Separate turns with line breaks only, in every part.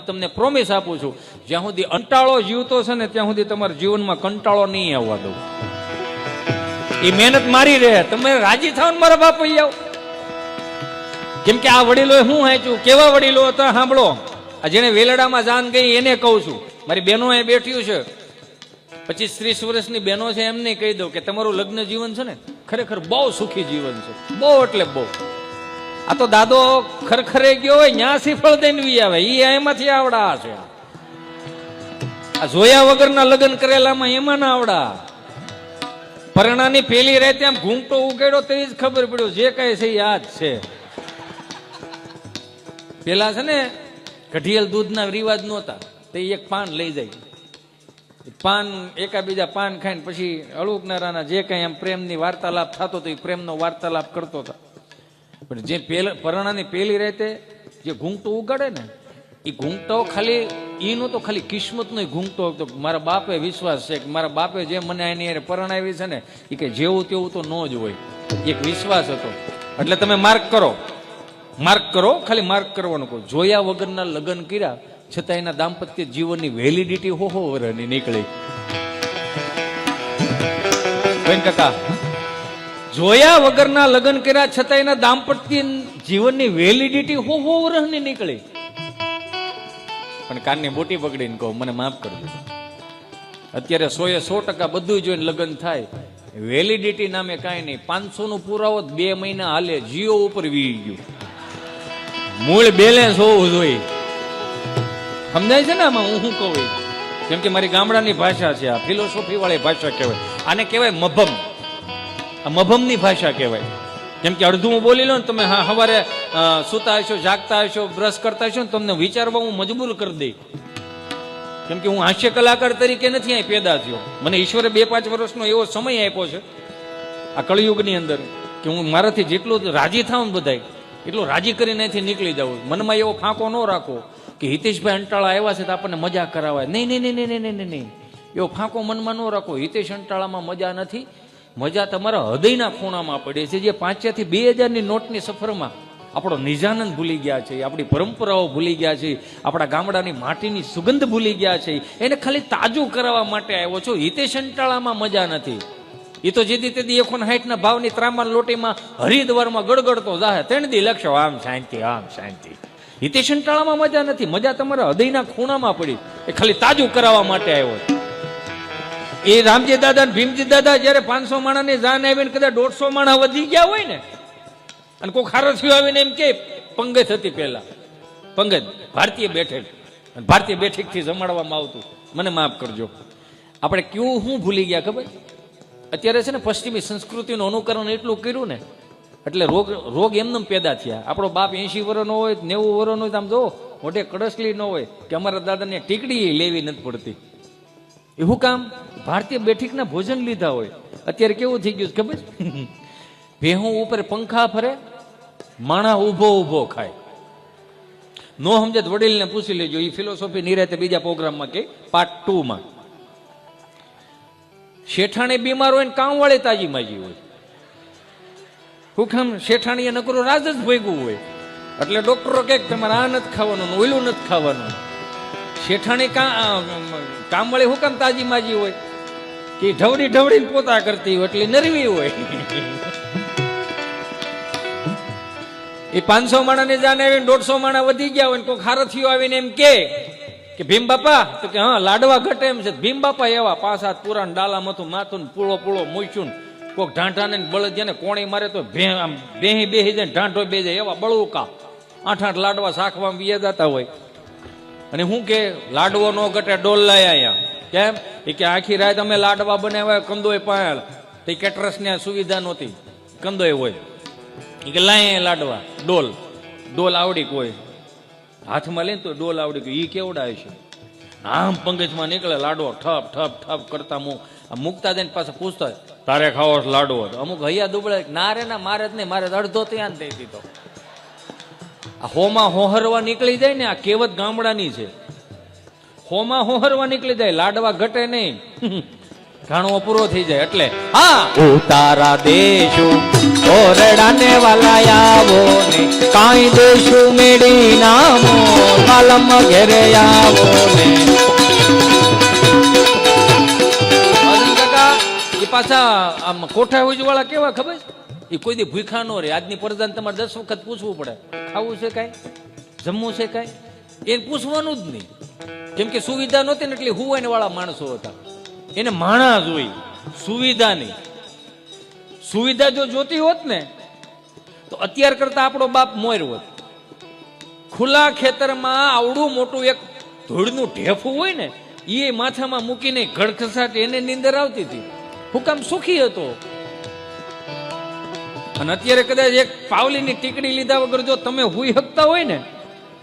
તમને પ્રોમિસ આપું છું, જ્યાં સુધી અંટાળો જીવતો છે ને ત્યાં સુધી તમારા જીવનમાં કંટાળો નહીં આવવા દઉં. એ મહેનત મારી રહે, તમે રાજી થાવ મારા બાપ આવો. કેમ કે આ વડીલો હું હાચું કેવા વડીલો હતા, સાંભળો. આ જેને વેલડામાં જાન ગઈ એને કહું છું, મારી બહેનો એ બેઠ્યું છે. પચીસ ત્રીસ વર્ષની બહેનો છે એમને કહી દઉં કે તમારું લગ્ન જીવન છે ને ખરેખર બહુ સુખી જીવન છે. બહુ એટલે બહુ. આ તો દાદો ખરખરે ગયો હોય ન્યા શ્રીફળ દઈને આવે. ઈ એમાંથી આવડા છે. આ જોયા વગરના લગ્ન કરેલામાં એમાં ના આવડા. પરણાની પેલી રાતે આમ ઘૂંટો ઉગાડ્યો તે જ ખબર પડ્યો, જે કઈ છે એ આ છે. પેલા છે ને, કઢિયલ દૂધના રિવાજ નહોતા, તે એક પાન લઈ જાય. પાન, એકાબીજા પાન ખાઈને પછી અળુકનારાના જે કઈ એમ પ્રેમની વાર્તાલાપ થતો હતો એ પ્રેમનો વાર્તાલાપ કરતો હતો. પણ જે પેલા પરણાની પેલી રેતે જે ઘૂંઘટો ઉગાડે ને એ ઘૂંઘટો ખાલી એનો તો ખાલી કિસ્મતનો ઘૂંઘટો હતો. મારા બાપે વિશ્વાસ છે કે મારા બાપે જે મને એની હારે પરણાવી છે ને એ કે જેવું તેવું તો ન જ હોય. એક વિશ્વાસ હતો. એટલે તમે માર્ક કરો. માર્ક કરો, ખાલી માર્ક કરવાનું કહો. જોયા વગરના લગ્ન કર્યા છતાં એના દાંપત્ય જીવનની વેલિડિટી હો હો વરની નીકળી. કાકા જોયા વગરના લગ્ન કર્યા છતાં એના દાંપત્ય જીવનની વેલિડિટી હો હો વર્ષની નીકળી. પણ કાનની મોટી પકડીને કહો, મને માફ કરજો અત્યારે સો એ સો ટકા બધું જોઈને લગ્ન થાય. વેલિડિટી નામે કાંઈ નહીં પાંચસો નું પુરાવો બે મહિના હાલે, જીઓ ઉપર વી ગયું. મૂળ બેલેન્સ હોવું જોઈએ. સમજાય છે ને આમાં હું શું કહું કેમ કે મારી ગામડાની ભાષા છે, આ ફિલોસોફી વાળી ભાષા કહેવાય. આને કહેવાય મભમ. આ મભમની ભાષા કહેવાય. જેમ કે અડધું હું બોલી લઉં ને તમે હા, સવારે સૂતા હશો, જાગતા હશો, બ્રશ કરતા હશો ને તમને વિચારવા હું મજબૂર કરી દઈ. કેમ કે હું હાસ્ય કલાકાર તરીકે નથી અહીં પેદા થયો. મને ઈશ્વરે બે પાંચ વર્ષનો એવો સમય આપ્યો છે, આ કળયુગની અંદર, કે હું મારાથી જેટલું રાજી થાઉં બધાય, એટલું રાજી કરીને અહીંથી નીકળી જાઉં. મનમાં એવો ફાંકો ન રાખો કે હિતેશભાઈ અંટાળા આવ્યા છે તો આપણને મજા કરાવાય. નહીં નહીં નહીં નહીં નહીં નહીં નહીં. એવો ફાંકો મનમાં ન રાખો. હિતેશ અંટાળામાં મજા નથી. મજા તમારા હૃદયના ખૂણામાં પડે છે જે પાંચથી બે હજારની નોટની સફરમાં આપણો નિજાનંદ ભૂલી ગયા છે, આપણી પરંપરાઓ ભૂલી ગયા છે, આપણા ગામડાની માટીની સુગંધ ભૂલી ગયા છે, એને ખાલી તાજું કરાવવા માટે આવ્યો છો. હિતેશ અંટાળામાં મજા નથી. એ તો જેથી તેથી હાઈટના ભાવની ત્રાંબાન લોટીમાં હરિદ્વારમાં ગડગડતો જાહે. ત્રણ દી લખશો, આમ શાંતિ આમ શાંતિ. હિતેશ અંટાળામાં મજા નથી. મજા તમારા હૃદયના ખૂણામાં પડી. એ ખાલી તાજું કરાવવા માટે આવ્યો છે. એ રામજી દાદા ભીમજી દાદા જયારે પાંચસો માણાની જાન આવીને કદાચ દોઢસો માણા વધી ગયા હોય ને, અને કોઈ ખારથીઓ આવીને એમ કે, પંગત હતી પહેલા. પંગત, ભારતીય બેઠક. અને ભારતીય બેઠકથી જમાડવામાં આવતું. મને માફ કરજો. આપણે ક્યું હું ભૂલી ગયા ખબર? અત્યારે છે ને પશ્ચિમી સંસ્કૃતિનું અનુકરણ એટલું કર્યું ને, એટલે રોગ રોગ એમનેમ પેદા થયા. આપણો બાપ એંશી વર્ષનો હોય, નેવું વર્ષનો હોય, તો આમ જો મોઢે કડસલી ન હોય કે અમારા દાદાને ટીકડી લેવી નથી પડતી. એવું કામ ભારતીય બેઠકના ભોજન લીધા હોય. અત્યારે કેવું થઈ ગયું ખબર ભેહું ઉપર પંખા ફરે, માણા ઊભો ઊભો ખાય. નો સમજે વડીલને પૂછી લેજો એ ફિલોસોફી નિરાતે બીજા પ્રોગ્રામમાં કે પાર્ટ ટુ માં. શેઠાણી બીમાર હોય ને કામવાળી તાજી માજી હોય હુકમ શેઠાણીએ નકરું રાજ જ ભોગવું હોય. એટલે ડોક્ટરો કે તમારે આ નથી ખાવાનું, ઓલું નથી ખાવાનું. શેઠાણી કા કામવાળી કામ તાજી માજી હોય? કે ઢવડી ઢવડીને પોતા કરતી હોય, એટલે નરવી હોય. એ પાંચસો માણાની જાને આવીને દોઢસો માણા વધી ગયા હોય કોઈ ખારથીઓ આવીને એમ કે કે ભીમ બાપા, તો કે, હા, લાડવા ઘટે એમ છે. ભીમ બાપા એવા પાંચ સાત પુરાણ ડાલા મથું માથું પૂળો પૂળો મૂચ્યું ને કોક જાય ને કોણે મારે તો ભે આમ બેહી બેહી જાય ઢાંઠો બે જાય એવા બળુકા. આઠ આઠ લાડવા શાખવામાં જતા હોય. અને હું કે લાડવો નો ઘટે ડોલ લાયા અહીંયા કેમ? એ કે આખી રાત અમે લાડવા બનાવ્યા કંદોય પાયા તે કેટરસ ને સુવિધા નહોતી. કંદોય હોય. એ કે લાય લાડવા. ડોલ. ડોલ આવડી કોઈ હાથમાં લઈને તો ડોલ આવડી ગયો એ કેવડાય છે આમ પંગજમાં નીકળે લાડવો ઠપ ઠપ ઠપ કરતા આમ મૂકતા જઈને પાછા પૂછતા તારે ખાવો લાડવો? અમુક હૈયા દુબળે ના રે ના, મારે જ નહીં, મારે અડધો ત્યાં દઈ દીધો. આ હોમાં હોહરવા નીકળી જાય ને આ કેવત ગામડાની છે. હોમાં હોહરવા નીકળી જાય લાડવા ઘટે નહીં. ઘાણો પૂરો થઈ જાય એટલે હા! ઉતારા દેશો ઓરડાને વાલા આવો ને કાંઈ દેશું મેળી નામો માલમ ઘેરે આવો ને. એ પાછા આમ કોઠા વાળા કેવા ખબર? છે? એ કોઈ દી ભૂખા ન રે આજની પ્રધાન તમારે દસ વખત પૂછવું પડે. ખાવું છે કાંઈ? જમવું છે કાંઈ? એને પૂછવાનું જ નહીં. કેમ કે સુવિધા નહોતી ને એટલે હુવાને વાળા માણસો હતા. એને માણા જોઈ સુવિધા નહીં. સુવિધા જો જોતી હોત ને, તો અત્યાર કરતા આપણો બાપ મોર હોત. ખુલ્લા ખેતરમાં આવડું મોટું એક ધૂળનું ઢેફું હોય ને એ માથામાં મૂકીને ઘડખસાટ એને નીંદર આવતી હતી. હું કામ સુખી હતો. અને અત્યારે કદાચ એક પાવલીની ટીકડી લીધા વગર જો તમે હુઈ શકતા હોય ને,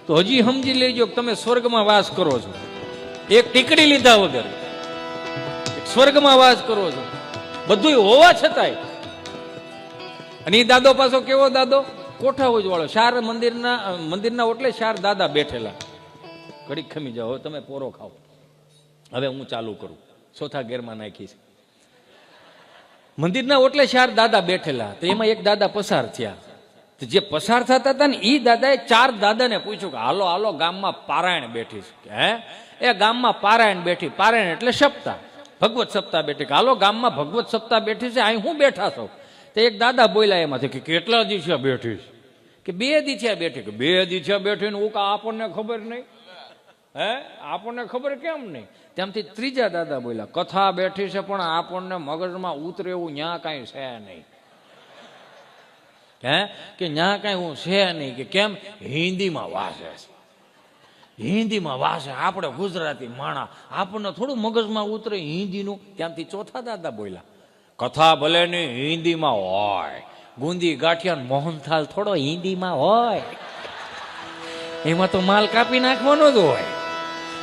તો હજી સમજી લેજો કે તમે સ્વર્ગમાં વાસ કરો છો. એક ટીકડી લીધા વગર સ્વર્ગમાં વાસ કરો છો. બધું હોવા છતાંય. અને એ દાદો પાછો કેવો દાદો? કોઠા જ વાળો શાર મંદિરના મંદિરના ઓટલે શાર દાદા બેઠેલા. ઘડીક ખમી જાઓ, તમે પોરો ખાઓ. હવે હું ચાલુ કરું. ચોથા ગેરમાં નાખી છે. મંદિરના ઓટલે ચાર દાદા બેઠેલા. તો એમાં એક દાદા પસાર થયા. તો જે પસાર થતા હતા ને એ દાદાએ ચાર દાદાને પૂછ્યું કે, હાલો હાલો, ગામમાં પારાયણ બેઠી છે. હે? એ ગામમાં પારાયણ બેઠી. પારાયણ એટલે સપ્તાહ. ભગવત સપ્તાહ બેઠી. કે હાલો, ગામમાં ભગવત સપ્તાહ બેઠી છે, અહીં હું બેઠા છો. તો એક દાદા બોલ્યા એમાંથી કે, કેટલા દિવસે બેઠી છે? કે, બે દીથિયા બેઠી. કે, બે દીથિયા બેઠી ને હું કા આપણને ખબર નહીં? હે? આપણને ખબર કેમ નહીં? ત્યાંથી ત્રીજા દાદા બોલ્યા, કથા બેઠી છે પણ આપણને મગજમાં ઉતરે એવું ન્યા કાંઈ છે નહીં. હે? કે ન્યા કાંઈ હું છે નહીં, કે કેમ? હિન્દીમાં વાસે છે. હિન્દીમાં વાસે આપણે ગુજરાતી માણા, આપણને થોડું મગજમાં ઉતરે હિન્દીનું. ત્યાંથી ચોથા દાદા બોલ્યા, કથા ભલે ને હિન્દીમાં હોય, ગુંદી ગાંઠિયા મોહનથાલ થોડો હિન્દીમાં હોય. એમાં તો માલ કાપી નાખવાનો જ હોય.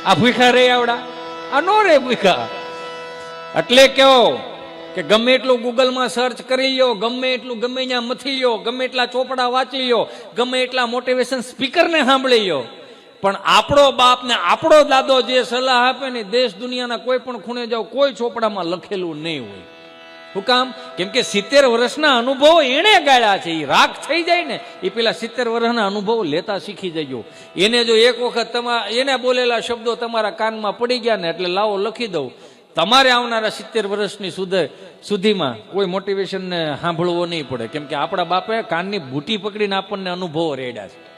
આ ભૂખા રે આવડા. આ નો રે ભૂખા એટલે કહો કે ગમે એટલું ગૂગલમાં સર્ચ કરી લ્યો, ગમે એટલું ગમે ત્યાં મથી લ્યો, ગમે એટલા ચોપડા વાંચી લ્યો, ગમે એટલા મોટિવેશન સ્પીકરને સાંભળી લ્યો. પણ આપણો બાપ ને આપણો દાદો જે સલાહ આપે ને દેશ દુનિયાના કોઈ પણ ખૂણે જાઓ, કોઈ ચોપડામાં લખેલું નહીં હોય. શું કામ? કેમ કે સિત્તેર વર્ષના અનુભવો એણે ગાળ્યા છે એ રાખ થઈ જાય ને એ પેલા સિત્તેર વર્ષના અનુભવો લેતા શીખી જજો. એને જો એક વખત તમા, એને બોલેલા શબ્દો તમારા કાનમાં પડી ગયા ને, એટલે લાવો લખી દઉં. તમારે આવનારા સિત્તેર વર્ષની સુધે, સુધીમાં કોઈ મોટિવેશનને સાંભળવો નહીં પડે. કેમ કે આપણા બાપે કાનની બૂટી પકડીને આપણને અનુભવો રેડ્યા છે.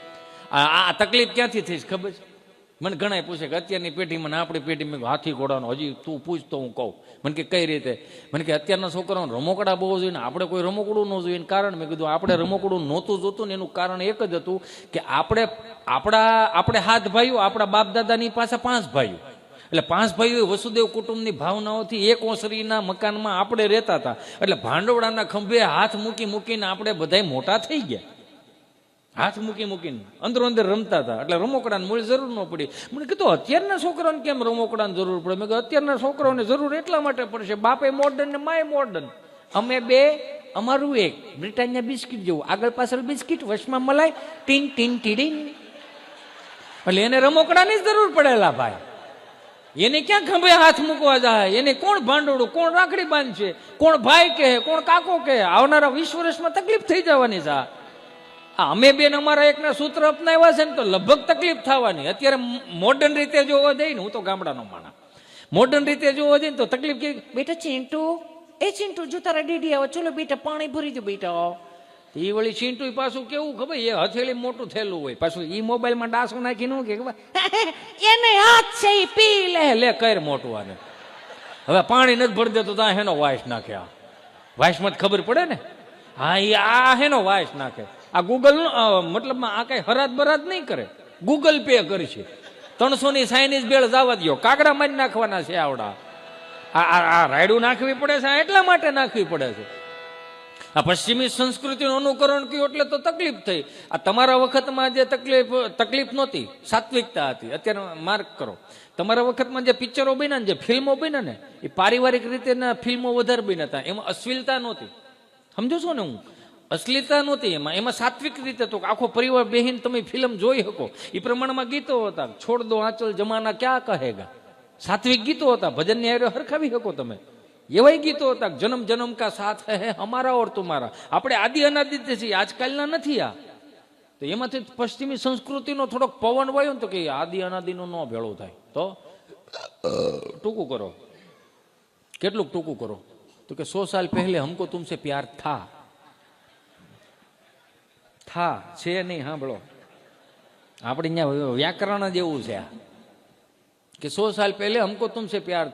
આ તકલીફ ક્યાંથી થઈ ખબર છે? મને ઘણા પૂછે કે અત્યારની પેઢીમાં ને આપણી પેઢીમાં હાથી ઘોડાનો, હજી તું પૂછ તો હું કહું. મને કે, કઈ રીતે? મને કે, અત્યારના છોકરાઓને રમકડા બહુ જોઈએ ને, આપણે કોઈ રમકડું ન જોઈએ. કારણ મેં કીધું, આપણે રમકડું નહોતું જોતું ને, એનું કારણ એક જ હતું કે આપણે, આપણા, આપણે હાથ ભાઈઓ, આપણા બાપ દાદાની પાસે પાંચ ભાઈઓ. એટલે પાંચ ભાઈઓ વસુદેવ કુટુંબની ભાવનાઓથી એક ઓસરીના મકાનમાં આપણે રહેતા હતા. એટલે ભાંડવડાના ખંભે હાથ મૂકી, મૂકીને આપણે બધાય મોટા થઈ ગયા. હાથ મૂકી મૂકીને અંદરો અંદર રમતા હતા. એટલે રમકડાની મૂળ જરૂર ન પડી. મને કીધું અત્યારના છોકરાઓને કેમ રમકડાની જરૂર પડે? મેં કીધું, અત્યારના છોકરાઓને જરૂર એટલા માટે પડશે. બાપે મોડર્ન ને માય મોડર્ન અમે બે, અમારું એક, બ્રિટાનિયા બિસ્કિટ જેવું. આગળ પાછળ બિસ્કિટ વચમાં મલાઈ, ટીન ટીન, ટીડીન. એટલે એને રમોકડાની જ જરૂર પડેલા ભાઈ. એને ક્યાં ખંભે હાથ મૂકવા જાય? એને કોણ ભાંડોળું? કોણ રાખડી બાંધશે? કોણ ભાઈ કહે? કોણ કાકો કહે? આવનારા વીસ વર્ષમાં તકલીફ થઈ જવાની છે. આ. અમે બેન અમારા એકના સૂત્ર અપનાવ્યા છે ને તો લગભગ તકલીફ થવાની. અત્યારે મોડર્ન રીતે જોવા જઈએ ને હું તો ગામડાનો માણા મોડર્ન રીતે જોવા જઈએ ને તો તકલીફ કે બેટા ચિંટુ એ ચીંટુ જો તારા ડીડી આવે ચલો બેટા પાણી ભરી દો બેટા. એ વળી ચિંટુ પાછું કેવું ખબર? એ હથેળી મોટું થયેલું હોય. પાછું એ મોબાઈલમાં ડાસો નાખી નું કે એને હાથ છે એ પી લે. લે કર મોટું આને. હવે પાણી નથી ભરી દેતો ત્યાં હેનો વાઇસ નાખે આ. વાઇસમાં જ ખબર પડે ને? હા એ આ હેનો વાઇસ નાખે. આ ગૂગલ મતલબમાં આ કઈ હરાત બરાત નહીં કરે. ગૂગલ પે કરશે. ત્રણસો ની સાઇનીઝ બેળ જવા દો કાગડા મારી નાખવાના છે આવડા. આ રાયડું નાખવી પડે છે એટલા માટે નાખવી પડે છે. આ પશ્ચિમી સંસ્કૃતિનું અનુકરણ કર્યું એટલે તો તકલીફ થઈ. આ તમારા વખતમાં જે તકલીફ તકલીફ નહોતી, સાત્વિકતા હતી. અત્યારે માર્ક કરો. તમારા વખતમાં જે પિક્ચરો બન્યા ને, જે ફિલ્મો બન્યા ને, એ પારિવારિક રીતેના ફિલ્મો વધારે બન્યા હતા. એમાં અશ્લીલતા નહોતી. સમજો છો ને હું? અશ્લીલતા નહોતી એમાં. એમાં સાત્વિક રીતે તો આખો પરિવાર બેહીને તમે ફિલ્મ જોઈ શકો. એ પ્રમાણમાં ગીતો હતા. છોડ દો આંચલ જમાના ક્યાં કહેગા? સાત્વિક ગીતો હતા. ભજનની હારે હરખાવી શકો તમે. એવાય ગીતો હતા જન્મ જન્મ કા સાથ હે અમારા ઓર તુમારા. આપણે આદિ અનાદિ છીએ. આજકાલના નથી આ. તો એમાંથી પશ્ચિમી સંસ્કૃતિનો થોડોક પવન વાયો ને તો કે આદિ અનાદિનો ન ભેળો થાય. તો? ટૂંકું કરો. કેટલું ટૂંકું કરો. તો કે સો સાલ પહેલે હમકો તુમસે પ્યાર થા. થા છે નહીં, સાંભળો. આપણે અહીંયા વ્યાકરણ જ એવું છે. કે સો સાલ પહેલે હમકો તુમસે પ્યાર